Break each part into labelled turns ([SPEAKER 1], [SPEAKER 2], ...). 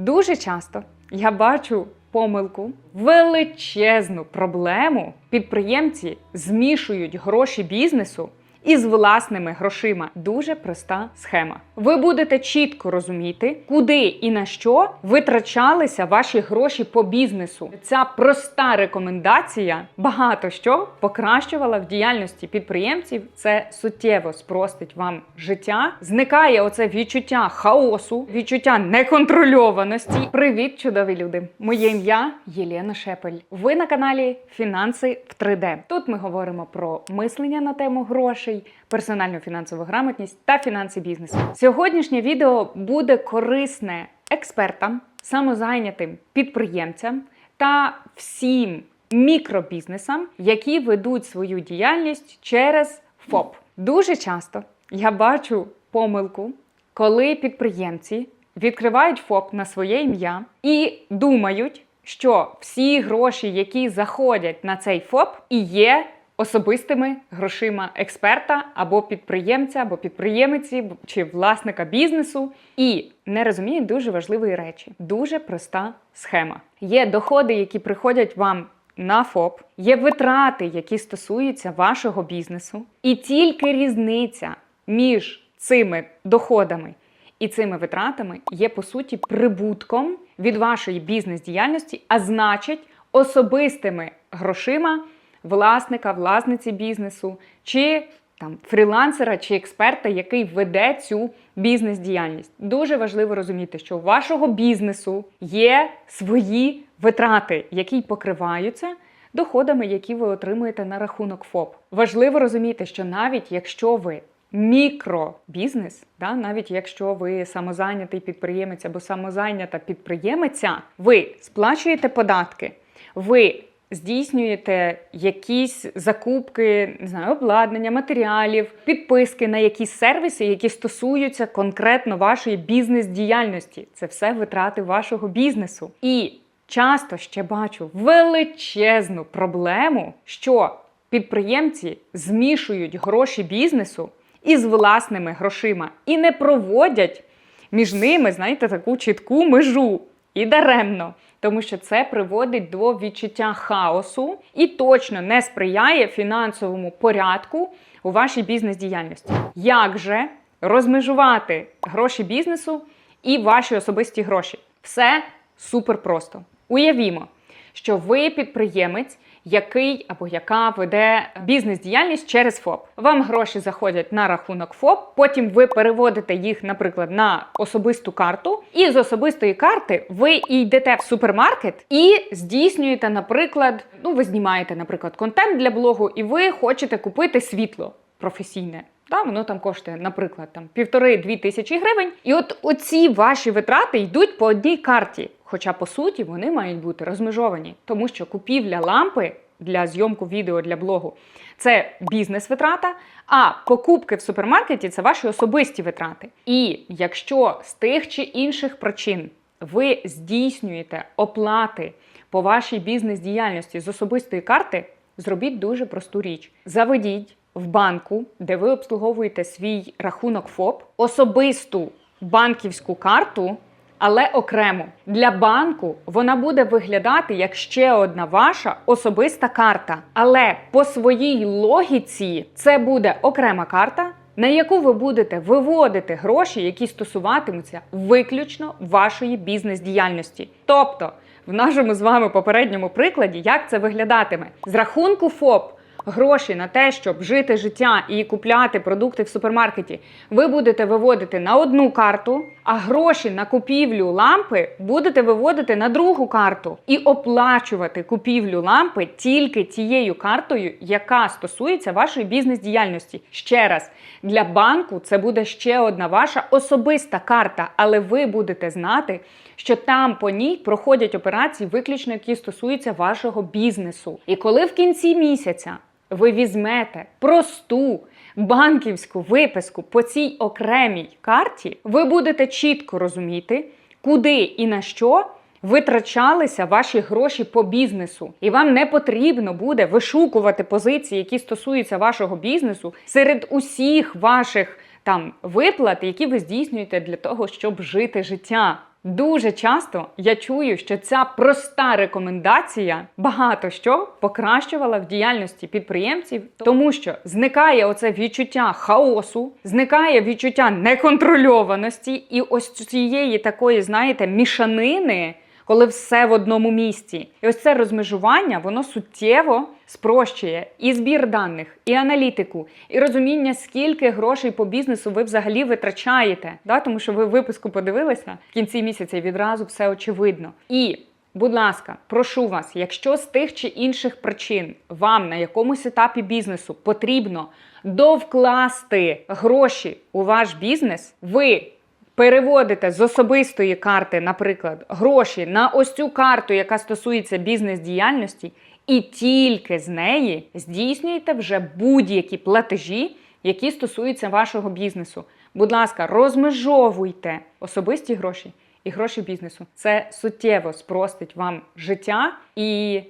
[SPEAKER 1] Дуже часто я бачу помилку, величезну проблему. Підприємці змішують гроші бізнесу із власними грошима. Дуже проста схема. Ви будете чітко розуміти, куди і на що витрачалися ваші гроші по бізнесу. Ця проста рекомендація багато що покращувала в діяльності підприємців. Це суттєво спростить вам життя. Зникає оце відчуття хаосу, відчуття неконтрольованості. Привіт, чудові люди! Моє ім'я Єлена Шепель. Ви на каналі Фінанси в 3D. Тут ми говоримо про мислення на тему грошей, персональну фінансову грамотність та фінанси бізнесу. Сьогоднішнє відео буде корисне експертам, самозайнятим підприємцям та всім мікробізнесам, які ведуть свою діяльність через ФОП. Дуже часто я бачу помилку, коли підприємці відкривають ФОП на своє ім'я і думають, що всі гроші, які заходять на цей ФОП, і є особистими грошима експерта або підприємця, або підприємиці чи власника бізнесу, і не розуміють дуже важливої речі. Дуже проста схема. Є доходи, які приходять вам. На ФОП є витрати, які стосуються вашого бізнесу, і тільки різниця між цими доходами і цими витратами є по суті прибутком від вашої бізнес-діяльності, а значить особистими грошима власника, власниці бізнесу, чи там фрілансера чи експерта, який веде цю бізнес-діяльність. Дуже важливо розуміти, що у вашого бізнесу є свої витрати, які покриваються доходами, які ви отримуєте на рахунок ФОП. Важливо розуміти, що навіть якщо ви мікробізнес, да, навіть якщо ви самозайнятий підприємець або самозайнята підприємиця, ви сплачуєте податки, ви здійснюєте якісь закупки, не знаю, обладнання, матеріалів, підписки на якісь сервіси, які стосуються конкретно вашої бізнес-діяльності. Це все витрати вашого бізнесу. І часто ще бачу величезну проблему, що підприємці змішують гроші бізнесу із власними грошима і не проводять між ними, знаєте, таку чітку межу. І даремно, тому що це приводить до відчуття хаосу і точно не сприяє фінансовому порядку у вашій бізнес-діяльності. Як же розмежувати гроші бізнесу і ваші особисті гроші? Все супер просто. Уявімо, що ви підприємець, який або яка веде бізнес-діяльність через ФОП. Вам гроші заходять на рахунок ФОП, потім ви переводите їх, наприклад, на особисту карту, і з особистої карти ви йдете в супермаркет і здійснюєте, наприклад, ну ви знімаєте, наприклад, контент для блогу, і ви хочете купити світло професійне. Та воно там коштує, наприклад, там півтори-дві тисячі гривень. І от оці ваші витрати йдуть по одній карті. Хоча по суті вони мають бути розмежовані, тому що купівля лампи для зйомку відео для блогу це бізнес-витрата, а покупки в супермаркеті це ваші особисті витрати. І якщо з тих чи інших причин ви здійснюєте оплати по вашій бізнес-діяльності з особистої карти, зробіть дуже просту річ: заведіть в банку, де ви обслуговуєте свій рахунок ФОП, особисту банківську карту. Але окремо для банку вона буде виглядати як ще одна ваша особиста карта. Але по своїй логіці це буде окрема карта, на яку ви будете виводити гроші, які стосуватимуться виключно вашої бізнес-діяльності. Тобто, в нашому з вами попередньому прикладі, як це виглядатиме з рахунку ФОП. Гроші на те, щоб жити життя і купляти продукти в супермаркеті, ви будете виводити на одну карту, а гроші на купівлю лампи будете виводити на другу карту і оплачувати купівлю лампи тільки тією картою, яка стосується вашої бізнес-діяльності. Ще раз, для банку це буде ще одна ваша особиста карта, але ви будете знати, що там по ній проходять операції, виключно які стосуються вашого бізнесу. І коли в кінці місяця ви візьмете просту банківську виписку по цій окремій карті, ви будете чітко розуміти, куди і на що витрачалися ваші гроші по бізнесу, і вам не потрібно буде вишукувати позиції, які стосуються вашого бізнесу серед усіх ваших там виплат, які ви здійснюєте для того, щоб жити життя. Дуже часто я чую, що ця проста рекомендація багато що покращувала в діяльності підприємців, тому що зникає оце відчуття хаосу, зникає відчуття неконтрольованості і ось цієї такої, знаєте, мішанини. Коли все в одному місці, і ось це розмежування воно суттєво спрощує і збір даних, і аналітику, і розуміння, скільки грошей по бізнесу ви взагалі витрачаєте. Да? Тому що ви випуску подивилися в кінці місяця і відразу все очевидно. І Будь ласка, прошу вас, якщо з тих чи інших причин вам на якомусь етапі бізнесу потрібно довкласти гроші у ваш бізнес, ви переводите з особистої карти, наприклад, гроші на ось цю карту, яка стосується бізнес-діяльності, і тільки з неї здійснюєте вже будь-які платежі, які стосуються вашого бізнесу. Будь ласка, розмежовуйте особисті гроші і гроші бізнесу. Це суттєво спростить вам життя і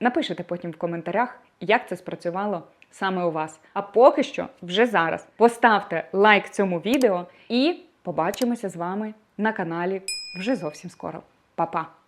[SPEAKER 1] напишете потім в коментарях, як це спрацювало саме у вас. А поки що, вже зараз, поставте лайк цьому відео і побачимося з вами на каналі вже зовсім скоро. Па-па!